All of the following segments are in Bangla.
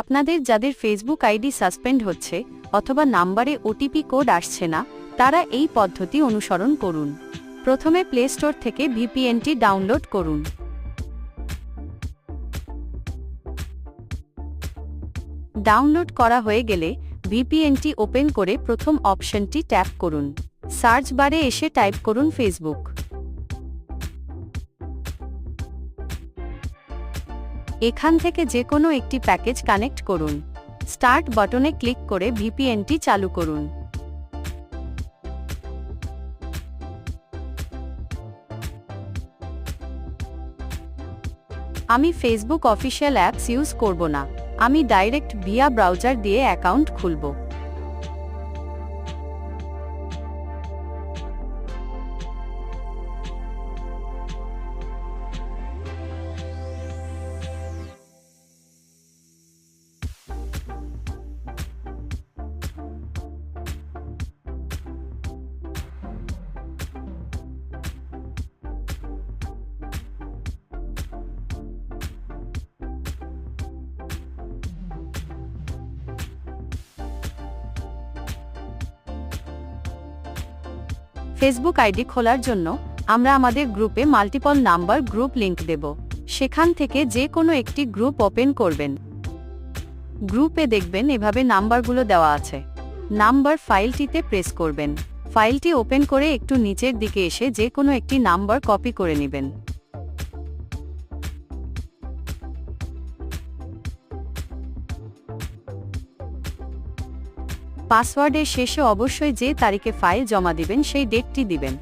আপনাদের যাদের ফেসবুক আইডি সাসপেন্ড হচ্ছে অথবা নাম্বারে ওটিপি কোড আসছে না, তারা এই পদ্ধতি অনুসরণ করুন। প্রথমে প্লে স্টোর থেকে ভিপিএনটি ডাউনলোড করুন। ডাউনলোড করা হয়ে গেলে ভিপিএনটি ওপেন করে প্রথম অপশনটি ট্যাপ করুন। সার্চ বারে এসে টাইপ করুন ফেসবুক এখান থেকে যে কোনো একটি প্যাকেজ কানেক্ট করুন। স্টার্ট বাটনে ক্লিক করে ভিপিএনটি চালু করুন। আমি ফেসবুক অফিসিয়াল অ্যাপস ইউজ করব না। আমি ডাইরেক্ট ভিয়া ব্রাউজার দিয়ে অ্যাকাউন্ট খুলব। ফেসবুক আইডি খোলার জন্য আমরা আমাদের গ্রুপে মাল্টিপল নাম্বার গ্রুপ লিংক দেব। সেখান থেকে যে কোনো একটি গ্রুপ ওপেন করবেন। গ্রুপে দেখবেন এভাবে নাম্বারগুলো দেওয়া আছে। নাম্বার ফাইলটিতে প্রেস করবেন। ফাইলটি ওপেন করে একটু নিচের দিকে এসে যে কোনো একটি নাম্বার কপি করে নেবেন। পাসওয়ার্ডের শেষে অবশ্যই যে তারিখে ফাইল জমা দিবেন সেই ডেটটি দিবেন।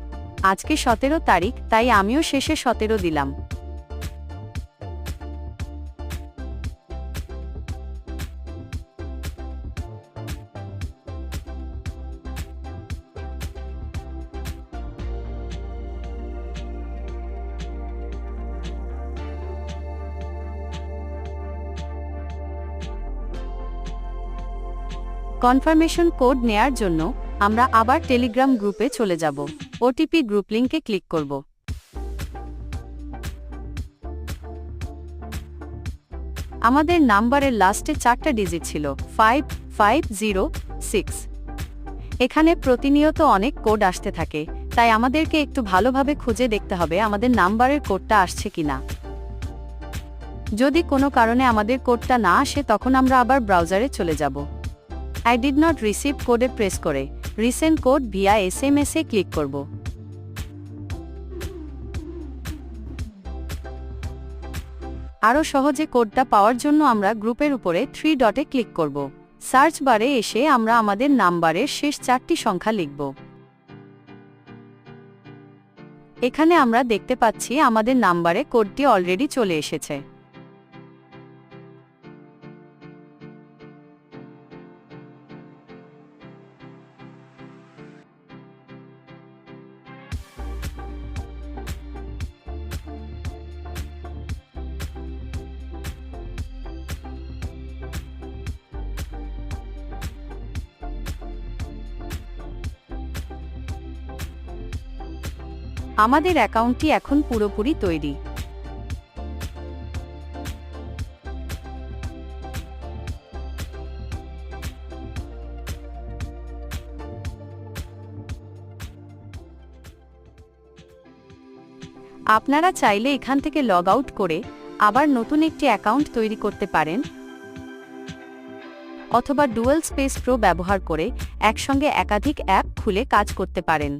আজকে সতেরো তারিখ, তাই আমিও শেষে সতেরো দিলাম। কনফার্মেশন কোড নেয়ার জন্য আমরা আবার টেলিগ্রাম গ্রুপে চলে যাব। ওটিপি গ্রুপ লিংকে ক্লিক করব। আমাদের নাম্বারের লাস্টে চারটা ডিজিট ছিল, ফাইভ ফাইভ, জিরো, সিক্স। এখানে প্রতিনিয়ত অনেক কোড আসতে থাকে, তাই আমাদেরকে একটু ভালোভাবে খুঁজে দেখতে হবে আমাদের নাম্বারের কোডটা আসছে কিনা। যদি কোনো কারণে আমাদের কোডটা না আসে তখন আমরা আবার ব্রাউজারে চলে যাব। আই ডিড নট রিসিভ কোডে প্রেস করে। Resend code via S M S এ ক্লিক করব। আরও সহজে কোডটা পাওয়ার জন্য আমরা গ্রুপের উপরে থ্রি ডটে ক্লিক করব। সার্চ বারে এসে আমরা আমাদের নাম্বারের শেষ চারটি সংখ্যা লিখব। এখানে আমরা দেখতে পাচ্ছি আমাদের নাম্বারে কোডটি অলরেডি চলে এসেছে। আমাদের অ্যাকাউন্টটি এখন পুরোপুরি তৈরি। আপনারা চাইলে এখান থেকে লগ আউট করে আবার নতুন একটি অ্যাকাউন্ট তৈরি করতে পারেন, অথবা ডুয়েল স্পেস প্রো ব্যবহার করে একসঙ্গে একাধিক অ্যাপ খুলে কাজ করতে পারেন।